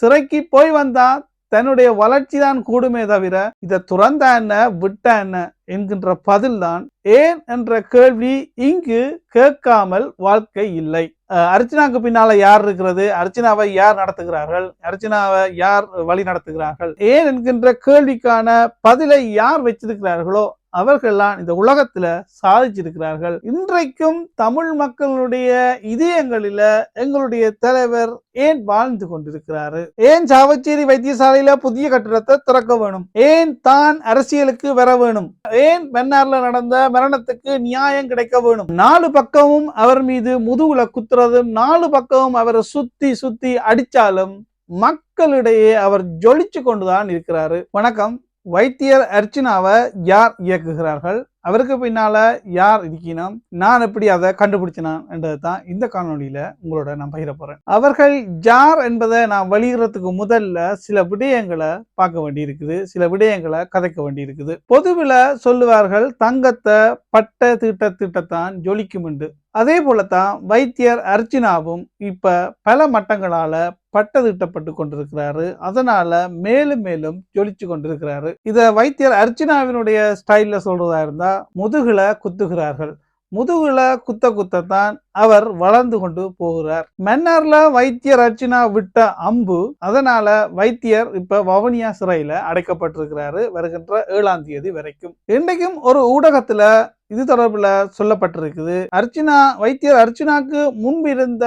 சிறைக்கு போய் வந்தா தன்னுடைய வளர்ச்சி தான் கூடுமே தவிர இதை துறந்த என்ன விட்டா என்ன என்கின்ற பதில்தான் ஏன் என்ற கேள்வி இங்கு கேட்காமல் வாழ்க்கை இல்லை. அர்ச்சனாவுக்கு அர்ச்சனாக்கு பின்னால யார் இருக்கிறது? அர்ச்சனாவை யார் நடத்துகிறார்கள்? அர்ச்சனாவை யார் வழி நடத்துகிறார்கள்? ஏன் என்கின்ற கேள்விக்கான பதிலை யார் வச்சிருக்கிறார்களோ அவர்கள்லாம் இந்த உலகத்துல சாதிச்சிருக்கிறார்கள். இன்றைக்கும் தமிழ் மக்களுடைய இதயங்களில எங்களுடைய தலைவர் ஏன் வாழ்ந்து கொண்டிருக்கிறாரு? ஏன் சாவச்சேரி வைத்தியசாலையில புதிய கட்டிடத்தை திறக்க வேணும்? ஏன் தான் அரசியலுக்கு வர வேணும்? ஏன் மன்னார்ல நடந்த மரணத்துக்கு நியாயம் கிடைக்க வேணும்? நாலு பக்கமும் அவர் மீது முதுகுல குத்துறதும் நாலு பக்கமும் அவரை சுத்தி சுத்தி அடிச்சாலும் மக்களிடையே அவர் ஜொலிச்சு கொண்டுதான் இருக்கிறாரு. வணக்கம். வைத்தியர் அர்ச்சனாவை யார் இயக்குகிறார்கள்? அவருக்கு பின்னால யார் இருக்கணும் நான் எப்படி அதை கண்டுபிடிச்சினான் என்றது தான் இந்த காணொளியில உங்களோட நான் பகிர போறேன். அவர்கள் யார் என்பதை நான் வெளியிடறதுக்கு முதல்ல சில விடயங்களை பார்க்க வேண்டி இருக்குது சில விடயங்களை கதைக்க வேண்டி இருக்குது பொதுவில் சொல்லுவார்கள் தங்கத்தை பட்ட திட்ட திட்டத்தான் ஜொலிக்கும் என்று. அதே போலத்தான் வைத்தியர் அர்ச்சனாவும் இப்போ பல மட்டங்களால் பட்டதிட்டப்பட்டு கொண்டிருக்கிறாரு. அதனால மேலும் மேலும் ஜொலிச்சு கொண்டிருக்கிறாரு. இதை வைத்தியர் அர்ச்சனாவினுடைய ஸ்டைலில் சொல்றதா இருந்தால் முதுகில் குத்துகிறார்கள். முதுகுல குத்த குத்தத்தான் அவர் வளர்ந்து கொண்டு போகிறார். மன்னார்ல வைத்தியர் அர்ச்சனா விட்ட அம்பு அதனால வைத்தியர் இப்ப வவுனியா சிறையில அடைக்கப்பட்டிருக்கிறாரு வருகின்ற ஏழாம் தேதி வரைக்கும். இன்றைக்கும் ஒரு ஊடகத்துல இது தொடர்புல சொல்லப்பட்டிருக்குது. அர்ச்சனா வைத்தியர் அர்ச்சனாக்கு முன்பிருந்த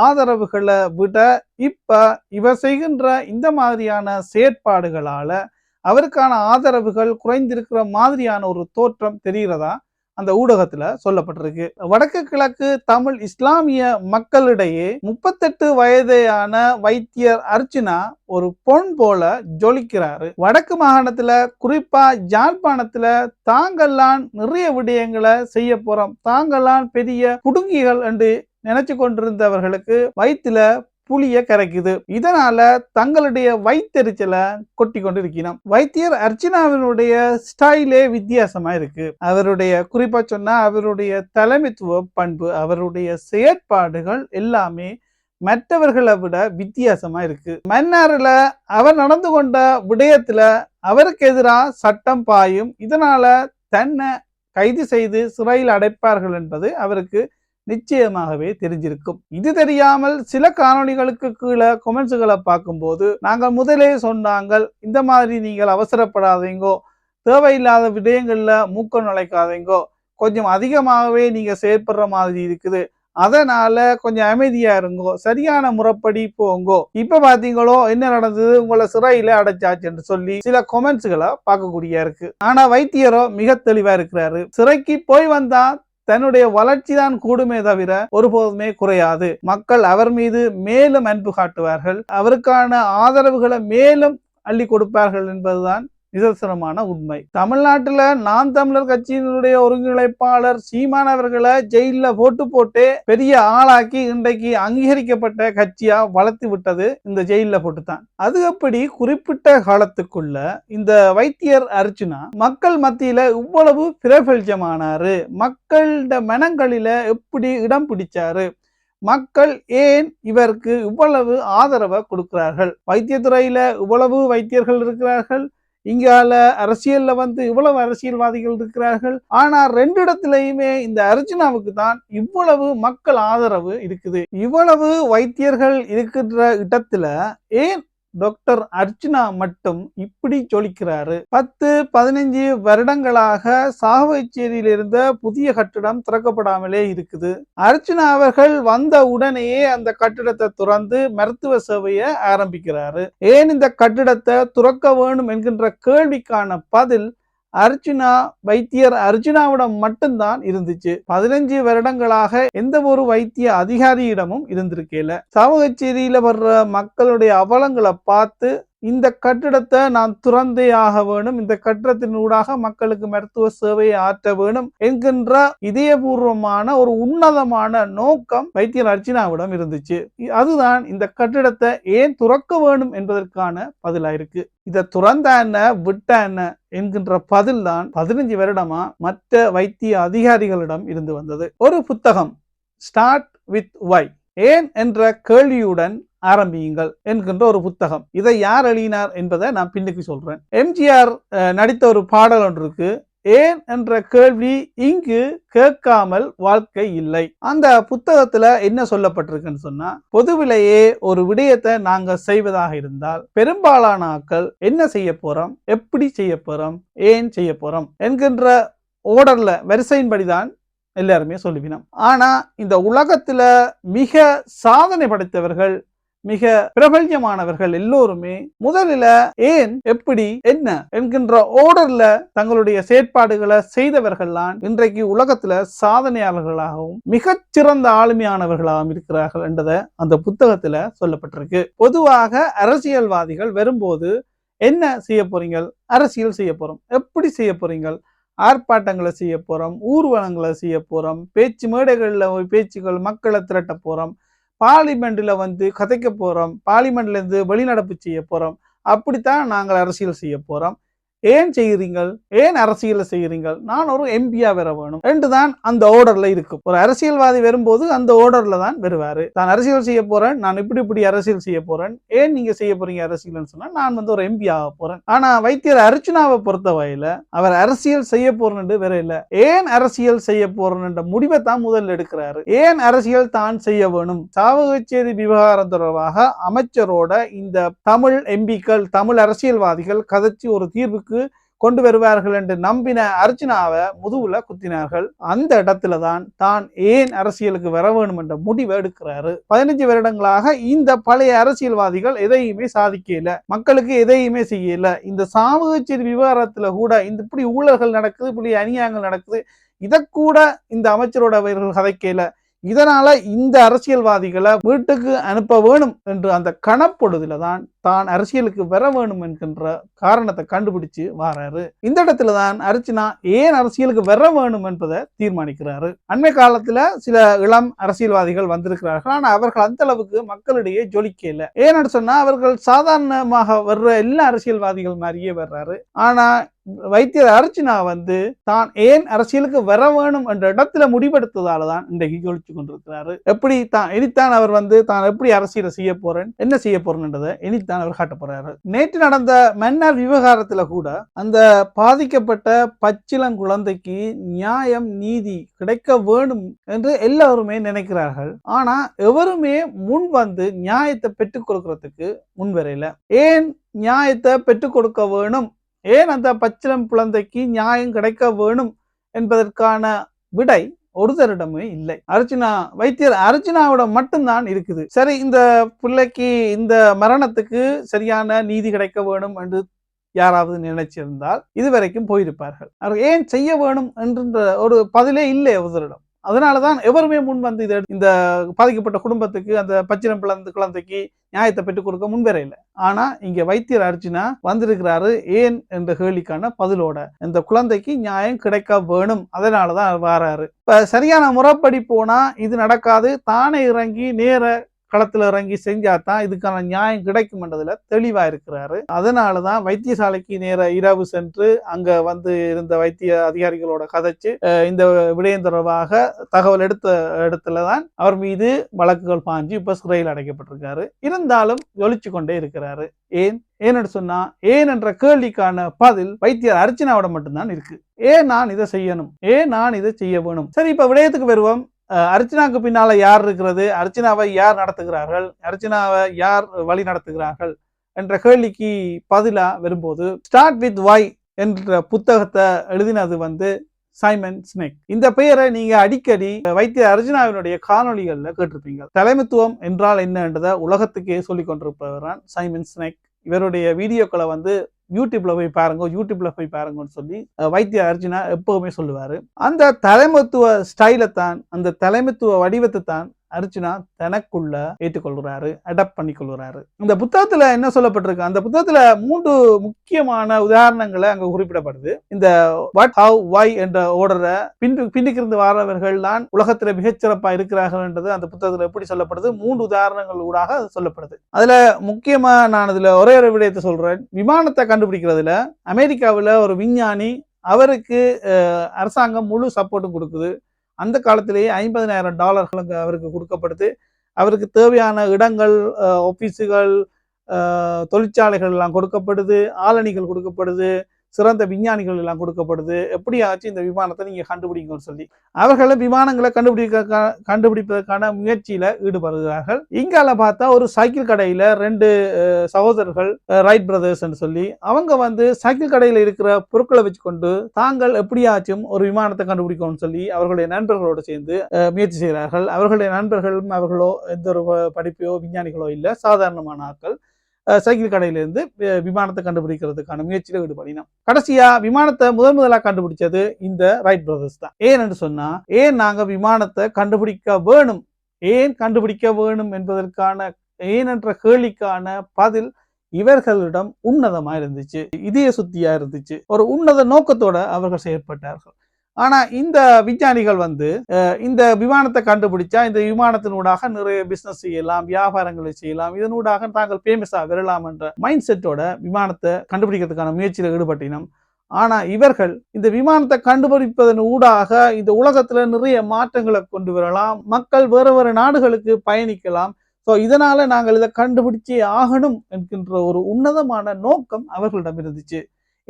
ஆதரவுகளை விட இப்ப இவர் செய்கின்ற இந்த மாதிரியான செயற்பாடுகளால அவருக்கான ஆதரவுகள் குறைந்திருக்கிற மாதிரியான ஒரு தோற்றம் தெரிகிறதா? அந்த ஊடகத்துல சொல்லப்பட்டிருக்கு. வடக்கு கிழக்கு தமிழ் இஸ்லாமிய மக்களிடையே முப்பத்தெட்டு வயதையான வைத்தியர் அர்ச்சனா ஒரு பொன் போல ஜொலிக்கிறாரு. வடக்கு மாகாணத்துல குறிப்பா ஜாழ்ப்பாணத்துல தாங்கள்லாம் நிறைய விடயங்களை செய்ய போறோம். தாங்கள்லாம் பெரிய குடுங்கிகள் என்று நினைச்சு கொண்டிருந்தவர்களுக்கு வயிற்றுல புளிய கரைக்குது. இதனால தங்களுடைய வயிற்றெரிச்சலை கொட்டி கொண்டு இருக்கணும் வைத்தியர் அர்ச்சனாவினுடைய ஸ்டைலே வித்தியாசமா இருக்கு. அவருடைய குறிப்பா சொன்னா அவருடைய தலைமைத்துவ பண்பு அவருடைய செயற்பாடுகள் எல்லாமே மற்றவர்களை விட வித்தியாசமா இருக்கு. மன்னாரில் அவர் நடந்து கொண்ட விடயத்துல அவருக்கு எதிராக சட்டம் பாயும். இதனால தன்னை கைது செய்து சிறையில் அடைப்பார்கள் என்பது அவருக்கு நிச்சயமாகவே தெரிஞ்சிருக்கும். இது தெரியாமல் சில காணொலிகளுக்கு கீழே கொமெண்ட்ஸுகளை பார்க்கும்போது நாங்கள் முதலே சொன்னாங்கள் இந்த மாதிரி நீங்கள் அவசரப்படாதீங்கோ தேவையில்லாத விடயங்கள்ல மூக்க நுழைக்காதீங்கோ கொஞ்சம் அதிகமாகவே நீங்க செயற்படுற மாதிரி இருக்குது. அதனால கொஞ்சம் அமைதியா இருங்கோ சரியான முறைப்படி போங்கோ. இப்ப பாத்தீங்களோ என்ன நடந்தது? உங்களை சிறையில அடைச்சாச்சுன்னு சொல்லி சில கொமெண்ட்ஸ்களை பார்க்கக்கூடிய இருக்கு ஆனா வைத்தியரோ மிக தெளிவா இருக்கிறாரு. சிறைக்கு போய் வந்தா தன்னுடைய வளர்ச்சி தான் கூடுமே தவிர ஒருபோதுமே குறையாது. மக்கள் அவர் மீது மேலும் அன்பு காட்டுவார்கள். அவருக்கான ஆதரவுகளை மேலும் அள்ளி கொடுப்பார்கள் என்பதுதான் நிதர்சனமான உண்மை. தமிழ்நாட்டுல நாம் தமிழர் கட்சியினுடைய ஒருங்கிணைப்பாளர் சீமான் அவர்களை ஜெயில போட்டு போட்டு பெரிய ஆளாக்கி இன்றைக்கு அங்கீகரிக்கப்பட்ட கட்சியா வளர்த்து விட்டது இந்த ஜெயில போட்டு தான் அது அப்படி குறிப்பிட்ட காலத்துக்குள்ள இந்த வைத்தியர் அர்ச்சுனா மக்கள் மத்தியில இவ்வளவு பிரபல்ஜமானாரு மக்களோட மனங்களில எப்படி இடம் பிடிச்சாரு? மக்கள் ஏன் இவருக்கு இவ்வளவு ஆதரவை கொடுக்கிறார்கள்? வைத்தியத்துறையில இவ்வளவு வைத்தியர்கள் இருக்கிறார்கள்? இங்கால அரசியல்ல வந்து இவ்வளவு அரசியல்வாதிகள் இருக்கிறார்கள். ஆனா ரெண்டு இடத்திலையுமே இந்த அர்ஜுனாவுக்கு தான் இவ்வளவு மக்கள் ஆதரவு இருக்குது. இவ்வளவு வைத்தியர்கள் இருக்கின்ற இடத்துல ஏன் டாக்டர் அர்ச்சனா மட்டும் இப்படி ஜொலிக்கிறாரு. பத்து பதினைஞ்சு வருடங்களாக சாவச்சேரியில் இருந்த புதிய கட்டிடம் திறக்கப்படாமலே இருக்குது. அர்ச்சனா அவர்கள் வந்த உடனேயே அந்த கட்டிடத்தை துறந்து மருத்துவ சேவையை ஆரம்பிக்கிறாரு. ஏன் இந்த கட்டிடத்தை துறக்க வேணும் என்கின்ற கேள்விக்கான பதில் அர்ஜுனா வைத்தியர் அர்ஜுனாவிடம் மட்டும்தான் இருந்துச்சு. பதினஞ்சு வருடங்களாக எந்த ஒரு வைத்திய அதிகாரியிடமும் இருந்திருக்கல. சமூகச்சேரியில வர்ற மக்களுடைய அவலங்களை பார்த்து இந்த கட்டிடத்தை நான் துறந்தே ஆக வேணும். இந்த கட்டிடத்தின் ஊடாக மக்களுக்கு மருத்துவ சேவையை ஆற்ற வேணும் என்கின்ற இதயபூர்வமான ஒரு உன்னதமான நோக்கம் வைத்தியர் அர்ச்சனாவிடம் இருந்துச்சு. அதுதான் இந்த கட்டிடத்தை ஏன் துறக்க வேணும் என்பதற்கான பதிலா இருக்கு இதை துறந்த என்ன விட்ட என்ன என்கின்ற பதில் தான் பதினஞ்சு வருடமா மற்ற வைத்திய அதிகாரிகளிடம் இருந்து வந்தது. ஒரு புத்தகம் ஸ்டார்ட் வித் ஒய் ஏன் என்ற கேள்வியுடன் ஆரம்பியுங்கள் என்கின்ற ஒரு புத்தகம். இதை யார் எழுதினார் என்பதை நான் பின்னுக்கு சொல்றேன். எம்ஜிஆர் நடித்த ஒரு பாடல் ஒன்று இருக்கு. ஏன் என்ற கேள்வி இங்கு கேட்காமல் வாழ்க்கை இல்லை. அந்த புத்தகத்துல என்ன சொல்லப்பட்டிருக்குன்னு சொன்னா பொதுவிலேயே ஒரு விடயத்தை நாங்க செய்வதாக இருந்தால் பெரும்பாலான ஆக்கள் என்ன செய்ய போறோம்? எப்படி செய்ய போறோம்? ஏன் செய்ய போறோம்? என்கின்ற ஓர்டர்ல வரிசையின்படிதான் எல்லாருமே சொல்லுவினோம். ஆனா இந்த உலகத்துல மிக சாதனை படைத்தவர்கள் மிக பிரபல்யமானவர்கள் எல்லோருமே முதலில் ஏன் எப்படி என்ன என்கின்ற ஓர்டர்ல தங்களுடைய செயற்பாடுகளை செய்தவர்கள்லாம் இன்றைக்கு உலகத்துல சாதனையாளர்களாகவும் மிகச்சிறந்த ஆளுமையானவர்களாகவும் இருக்கிறார்கள் என்றதை அந்த புத்தகத்துல சொல்லப்பட்டிருக்கு. பொதுவாக அரசியல்வாதிகள் வரும்போது என்ன செய்ய போறீங்க அரசியல் செய்ய போறோம். எப்படி செய்ய போறீங்க ஆர்ப்பாட்டங்களை செய்ய போறோம் ஊர்வலங்களை செய்ய போறோம் பேச்சு மேடைகளில் பேச்சுகள் மக்களை திரட்ட போறோம் பார்லிமெண்ட்டில் வந்து கதைக்க போகிறோம் பார்லிமெண்ட்லேருந்து வெளிநடப்பு செய்ய போகிறோம். அப்படித்தான் நாங்கள் அரசியல் செய்ய போகிறோம். ஏன் செய்கிறீங்கள் ஏன் அரசியலை செய்கிறீங்கள் நான் ஒரு எம்பியா வர வேணும். என்றுதான் அந்த ஓர்டர்ல இருக்கும். ஒரு அரசியல்வாதி வரும்போது அந்த ஓர்டர்ல தான் வருவாரு. நான் அரசியல் செய்ய போறேன். நான் இப்படி இப்படி அரசியல் செய்ய போறேன். ஏன் நீங்க செய்ய போறீங்க அரசியல்னு சொன்னா நான் வந்து ஒரு எம்பி ஆக போறேன். ஆனா வைத்தியர் அர்ச்சுனாவை பொறுத்த வகையில அவர் அரசியல் செய்ய போறேன்னு வேற இல்ல. ஏன் அரசியல் செய்ய போறேன்ற முடிவை தான் முதல் எடுக்கிறாரு. ஏன் அரசியல் தான் செய்ய வேணும்? சாவகச்சேரி விவகாரம் தொடர்பாக அமைச்சரோட இந்த தமிழ் எம்பிக்கள் தமிழ் அரசியல்வாதிகள் கதைச்சு ஒரு தீர்வுக்கு கொண்டு வருவார்கள் என்று நம்பின அர்ச்சனாவை முதுகுல குத்தினார்கள். அந்த இடத்துல தான் தான் ஏன் அரசியலுக்கு வர வேணும் என்ற முடிவை எடுக்கிறாரு. பதினஞ்சு வருடங்களாக இந்த பழைய அரசியல்வாதிகள் எதையுமே சாதிக்கல. மக்களுக்கு எதையுமே செய்யல. இந்த சாமூகச்சேரி விவகாரத்துல கூட இந்த இப்படி ஊழல்கள் நடக்குது இப்படி அநியாயங்கள் நடக்குது இதை கூட இந்த அமைச்சரோட அவர்கள் கதைக்கல. இதனால இந்த அரசியல்வாதிகளை வீட்டுக்கு அனுப்ப வேணும் என்று அந்த கணப்பொழுதுல தான் தான் அரசியலுக்கு வர வேணும் என்கின்ற காரணத்தை கண்டுபிடிச்சு வாராரு. இந்த இடத்துல தான் அர்ச்சனா ஏன் அரசியலுக்கு வர வேணும் என்பதை தீர்மானிக்கிறாரு. அண்மை காலத்துல சில இளம் அரசியல்வாதிகள் வந்திருக்கிறார்கள். ஆனா அவர்கள் அந்த அளவுக்கு மக்களிடையே ஜொலிக்கல. ஏன்னு சொன்னா அவர்கள் சாதாரணமாக வர்ற எல்லா அரசியல்வாதிகள் மாதிரியே வர்றாரு. ஆனா வைத்தியர் அர்ச்சனா வந்து தான் ஏன் அரசியலுக்கு வர வேணும் என்ற இடத்துல முடிவெடுத்ததால தான் இன்றைக்கு ஜொலிச்சு கொண்டிருக்கிறாரு. எப்படி தான் இனித்தான் அவர் வந்து தான் எப்படி அரசியலை செய்ய போறேன் என்ன செய்ய போறேன்றதை இனித்தான் அவர் காட்ட போறாரு. நேற்று நடந்த மன்னர் விவகாரத்துல கூட அந்த பாதிக்கப்பட்ட பச்சிளங்குழந்தைக்கு நியாயம் நீதி கிடைக்க வேணும் என்று எல்லாருமே நினைக்கிறார்கள். ஆனா எவருமே முன் வந்து நியாயத்தை பெற்றுக் கொடுக்கறதுக்கு முன்வரையில ஏன் நியாயத்தை பெற்றுக் கொடுக்க வேணும்? ஏன் அந்த பச்சிளம் குழந்தைக்கு நியாயம் கிடைக்க வேணும் என்பதற்கான விடை ஒருத்தரிடமே இல்லை. அர்ச்சனா வைத்தியர் அர்ச்சனாவோட மட்டும்தான் இருக்குது. சரி இந்த பிள்ளைக்கு இந்த மரணத்துக்கு சரியான நீதி கிடைக்க வேணும் என்று யாராவது நினைச்சிருந்தால் இதுவரைக்கும் போயிருப்பார்கள். அவர் ஏன் செய்ய வேணும் என்ற ஒரு பதிலே இல்லை ஒருத்தரிடம் அதனாலதான் எவருமே முன் வந்து இதை இந்த பாதிக்கப்பட்ட குடும்பத்துக்கு அந்த பச்சிரம் பிளந்து குழந்தைக்கு நியாயத்தை பெற்றுக் கொடுக்க முன்வர இல்லை ஆனா இங்க வைத்தியர் அர்ஜுனா வந்திருக்கிறாரு ஏன் என்ற கேள்விக்கான பதிலோட. இந்த குழந்தைக்கு நியாயம் கிடைக்க வேணும் அதனாலதான் தான் வாராரு. இப்ப சரியான முறைப்படி போனா இது நடக்காது தானே இறங்கி நேர களத்தில் இறங்கி செஞ்சாதான் இதுக்கான நியாயம் கிடைக்கும்ன்றதுல தெளிவாக இருக்கிறாரு. அதனாலதான் வைத்தியசாலைக்கு நேர இரவு சென்று அங்க வந்து இருந்த வைத்திய அதிகாரிகளோட கதைச்சு இந்த விடயம் தொடர்பாக தகவல் எடுத்த இடத்துல தான் அவர் மீது வழக்குகள் பாஞ்சு இப்போ சிறையில் அடைக்கப்பட்டிருக்காரு. இருந்தாலும் ஒழிச்சு கொண்டே இருக்கிறாரு. ஏன்? ஏன்னு சொன்னா ஏன் என்ற கேள்விக்கான பதில் வைத்தியர் அர்ச்சனாவோட மட்டும்தான் இருக்கு. ஏன் நான் இதை செய்யணும்? ஏன் நான் இதை செய்ய வேணும்? சரி இப்ப விடயத்துக்கு வருவோம். அர்ச்சனாவுக்கு பின்னால் யார் இருக்கிறது? அர்ச்சனாவை யார் நடத்துகிறார்கள்? அர்ச்சனாவை யார் வழி நடத்துகிறார்கள்? என்ற கேள்விக்கு பதிலாக வரும்போது ஸ்டார்ட் வித் வை என்ற புத்தகத்தை எழுதினது வந்து சைமன் ஸ்னேக். இந்த பெயரை நீங்க அடிக்கடி வைத்திய அர்ஜுனாவினுடைய காணொலிகளில் கேட்டிருப்பீங்க. தலைமைத்துவம் என்றால் என்ன என்றதை உலகத்துக்கே சொல்லிக் கொண்டிருப்பவர் தான் சைமன் ஸ்னேக். இவருடைய வீடியோக்களை வந்து யூடியூப்ல போய் பாருங்க யூடியூப்ல போய் பாருங்கன்னு சொல்லி வைத்திய அர்ஜுனா எப்பவுமே சொல்லுவாரு. அந்த தலைமத்துவ ஸ்டைலை தான் அந்த தலைமத்துவ வடிவத்தை தான் அர்ஜுனா தனக்குள்ள ஏற்றுக்கொள்கிறாரு அடாப்ட் பண்ணிக்கொள்கிறாரு இந்த புத்தகத்துல என்ன சொல்லப்பட்டிருக்கு? அந்த புத்தகத்துல மூன்று முக்கியமான உதாரணங்களை அங்க குறிப்பிடப்படுது. இந்த வாட் ஹவ் வை என்ற ஓர்டரை பின் பின்னுக்கிருந்து வாரவர்கள் தான் உலகத்துல மிகச்சிறப்பா இருக்கிறார்கள் என்றது அந்த புத்தகத்துல எப்படி சொல்லப்படுது? மூன்று உதாரணங்கள் ஊடாக அது சொல்லப்படுது. அதுல முக்கியமா நான் இதுல ஒரே ஒரு விடயத்தை சொல்றேன். விமானத்தை கண்டுபிடிக்கிறதுல அமெரிக்காவில் ஒரு விஞ்ஞானி அவருக்கு அரசாங்கம் முழு சப்போர்ட்டும் கொடுக்குது. அந்த காலத்திலேயே ஐம்பதனாயிரம் டாலர்களுக்கு அவருக்கு கொடுக்கப்படுது. அவருக்கு தேவையான இடங்கள் ஆஃபீஸுகள் தொழிற்சாலைகள் எல்லாம் கொடுக்கப்படுது. ஆளணிகள் கொடுக்கப்படுது. சிறந்த விஞ்ஞானிகள் எல்லாம் கொடுக்கப்படுது. எப்படியாச்சும் இந்த விமானத்தை நீங்கள் கண்டுபிடிங்கன்னு சொல்லி. அவர்களை விமானங்களை கண்டுபிடிக்க கண்டுபிடிப்பதற்கான முயற்சியில் ஈடுபடுகிறார்கள். இங்கால பார்த்தா ஒரு சைக்கிள் கடையில் ரெண்டு சகோதரர்கள் ரைட் பிரதர்ஸ்ன்னு சொல்லி அவங்க வந்து சைக்கிள் கடையில் இருக்கிற பொருட்களை வச்சுக்கொண்டு தாங்கள் எப்படியாச்சும் ஒரு விமானத்தை கண்டுபிடிக்கணும்னு சொல்லி அவர்களுடைய நண்பர்களோடு சேர்ந்து முயற்சி செய்கிறார்கள். அவர்களுடைய நண்பர்களும் அவர்களோ எந்த ஒரு படிப்பையோ விஞ்ஞானிகளோ இல்லை. சாதாரணமான ஆட்கள். சைக்கிள் கடையிலிருந்து விமானத்தை கண்டுபிடிக்கிறதுக்கான முயற்சியில் ஈடுபடினோம். கடைசியா விமானத்தை முதன் முதலாக கண்டுபிடிச்சது இந்த ரைட் பிரதர்ஸ் தான். ஏன் என்று சொன்னா ஏன் நாங்க விமானத்தை கண்டுபிடிக்க வேணும்? ஏன் கண்டுபிடிக்க வேணும் என்பதற்கான ஏன் என்ற கேள்விக்கான பதில் இவர்களிடம் உன்னதமா இருந்துச்சு இதய சுத்தியா இருந்துச்சு. ஒரு உன்னத நோக்கத்தோட அவர்கள் செயற்பட்டார்கள். ஆனா இந்த விஞ்ஞானிகள் வந்து இந்த விமானத்தை கண்டுபிடிச்சா இந்த விமானத்தினூடாக நிறைய பிசினஸ் செய்யலாம் வியாபாரங்களை செய்யலாம். இதனூடாக தாங்கள் பேமஸா வரலாம் என்ற மைண்ட் செட்டோட விமானத்தை கண்டுபிடிக்கிறதுக்கான முயற்சியில் ஈடுபட்டினோம். ஆனா இவர்கள் இந்த விமானத்தை கண்டுபிடிப்பதன் ஊடாக இந்த உலகத்துல நிறைய மாற்றங்களை கொண்டு வரலாம். மக்கள் வேறு வேறு நாடுகளுக்கு பயணிக்கலாம். ஸோ இதனால நாங்கள் இதை கண்டுபிடிச்சே ஆகணும் என்கின்ற ஒரு உன்னதமான நோக்கம் அவர்களிடம் இருந்துச்சு.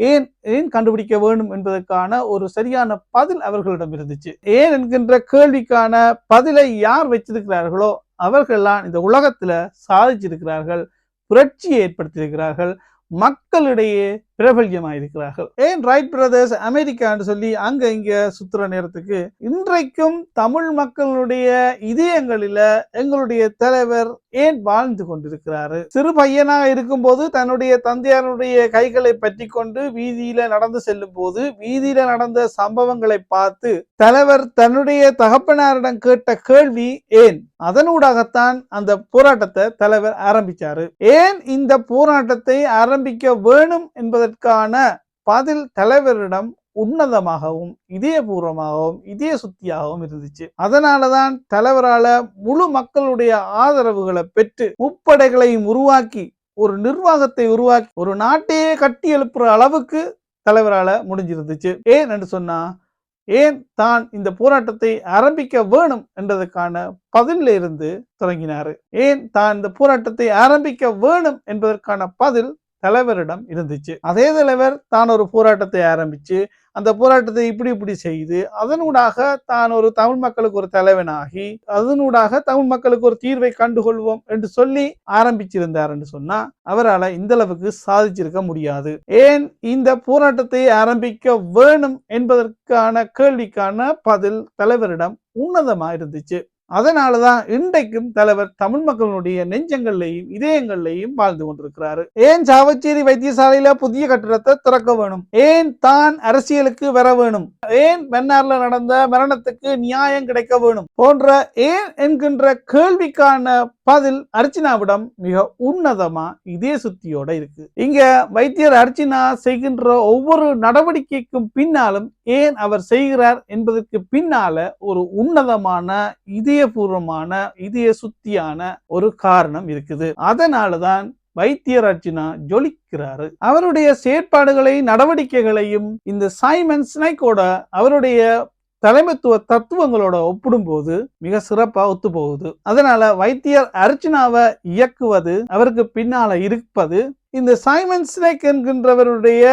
ஏன் ஏன் கண்டுபிடிக்க வேண்டும் என்பதற்கான ஒரு சரியான பதில் அவர்களிடம் இருந்துச்சு. ஏன் என்கின்ற கேள்விக்கான பதிலை யார் வச்சிருக்கிறார்களோ அவர்கள்லாம் இந்த உலகத்துல சாதிச்சிருக்கிறார்கள் புரட்சியை ஏற்படுத்தியிருக்கிறார்கள். மக்களிடையே பிரபல்யமாயிருக்கிறார்கள். ஏன் ரைட் பிரதர்ஸ் அமெரிக்கான்னு சொல்லி அங்க இங்க சுத்துற நேரத்துக்கு இன்றைக்கும் தமிழ் மக்களுடைய இதயங்களில எங்களுடைய தலைவர் ஏன் வாழ்ந்து கொண்டிருக்கிறாரு? சிறு பையனாக இருக்கும்போது தன்னுடைய தந்தையாருடைய கைகளை பற்றி கொண்டு வீதியில நடந்து செல்லும் போது வீதியில நடந்த சம்பவங்களை பார்த்து தலைவர் தன்னுடைய தகப்பனாரிடம் கேட்ட கேள்வி ஏன்? அதனூடாகத்தான் அந்த போராட்டத்தை தலைவர் ஆரம்பிச்சாரு. ஏன் இந்த போராட்டத்தை ஆரம்பிக்க வேணும் என்பதற்கு அதற்கான பதில் தலைவரிடம் உன்னதமாகவும் இதயபூர்வமாகவும் இதய சுத்தியாகவும் இருந்துச்சு. அதனாலதான் தலைவரால முழு மக்களுடைய ஆதரவுகளை பெற்று முப்படைகளையும் உருவாக்கி ஒரு நிர்வாகத்தை உருவாக்கி ஒரு நாட்டையே கட்டி எழுப்புற அளவுக்கு தலைவரால முடிஞ்சிருந்துச்சு. ஏன் என்று சொன்னா ஏன் தான் இந்த போராட்டத்தை ஆரம்பிக்க வேணும் என்றதற்கான பதிலில் இருந்து தொடங்கினாரு. ஏன் தான் இந்த போராட்டத்தை ஆரம்பிக்க வேணும் என்பதற்கான பதில் தலைவரிடம் இருந்துச்சு. அதே தலைவர் தான் ஒரு போராட்டத்தை ஆரம்பித்து அந்த போராட்டத்தை இப்படி இப்படி செய்து அதனூடாக தான் ஒரு தமிழ் மக்களுக்கு ஒரு தலைவனாகி அதனூடாக தமிழ் மக்களுக்கு ஒரு தீர்வை கண்டுகொள்வோம் என்று சொல்லி ஆரம்பிச்சிருந்தார் என்று சொன்னா அவரால் இந்த அளவுக்கு சாதிச்சிருக்க முடியாது. ஏன் இந்த போராட்டத்தை ஆரம்பிக்க வேணும் என்பதற்கான கேள்விக்கான பதில் தலைவரிடம் உன்னதமா இருந்துச்சு. அதனாலதான் இன்றைக்கும் தலைவர் தமிழ் மக்களுடைய நெஞ்சங்கள்லையும் இதயங்கள்லையும் வாழ்ந்து கொண்டிருக்கிறாரு. ஏன் சாவச்சேரி வைத்தியசாலையில புதிய கட்டிடத்தை திறக்க வேணும்? ஏன் தான் அரசியலுக்கு வர வேணும்? ஏன் மன்னார்ல நடந்த மரணத்துக்கு நியாயம் கிடைக்க வேணும்? போன்ற ஏன் என்கின்ற கேள்விக்கான பதில் அர்ச்சனாவிடம் மிக உன்னதமா இதே சுத்தியோட இருக்கு. இங்க வைத்தியர் அர்ச்சனா செய்கின்ற ஒவ்வொரு நடவடிக்கைக்கும் பின்னாலும் ஏன் அவர் செய்கிறார் என்பதற்கு பின்னால ஒரு உன்னதமான இதயபூர்வமான இதய சுத்தியான ஒரு காரணம் இருக்குது. அதனாலதான் வைத்தியர் அர்ச்சனா ஜொலிக்கிறாரு. அவருடைய செயற்பாடுகளை நடவடிக்கைகளையும் இந்த சைமன் ஸ்னைக்கோட அவருடைய தலைமைத்துவ தத்துவங்களோட ஒப்பிடும்போது மிக சிறப்பா ஒத்து போகுது அதனால வைத்தியர் அர்ச்சனாவை இயக்குவது அவருக்கு பின்னால இருப்பது இந்த சைமன் ஸ்னேக் என்கின்றவருடைய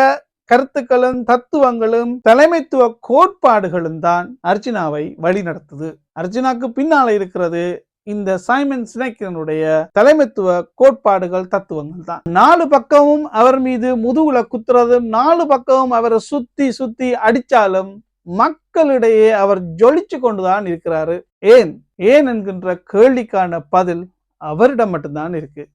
கருத்துக்களும் தத்துவங்களும் தலைமைத்துவ கோட்பாடுகளும் தான் அர்ச்சனாவை வழிநடத்துது. அர்ச்சனாக்கு பின்னால இருக்கிறது இந்த சைமன் சினைக்கனுடைய தலைமைத்துவ கோட்பாடுகள் தத்துவங்கள் தான். நாலு பக்கமும் அவர் மீது முதுகுல குத்துறதும் நாலு பக்கமும் அவரை சுத்தி சுத்தி அடிச்சாலும் மக்களிடையே அவர் ஜொலிச்சு கொண்டுதான் இருக்கிறாரு. ஏன்? ஏன் என்கின்ற கேள்விக்கான பதில் அவரிடம் மட்டும்தான் இருக்கு.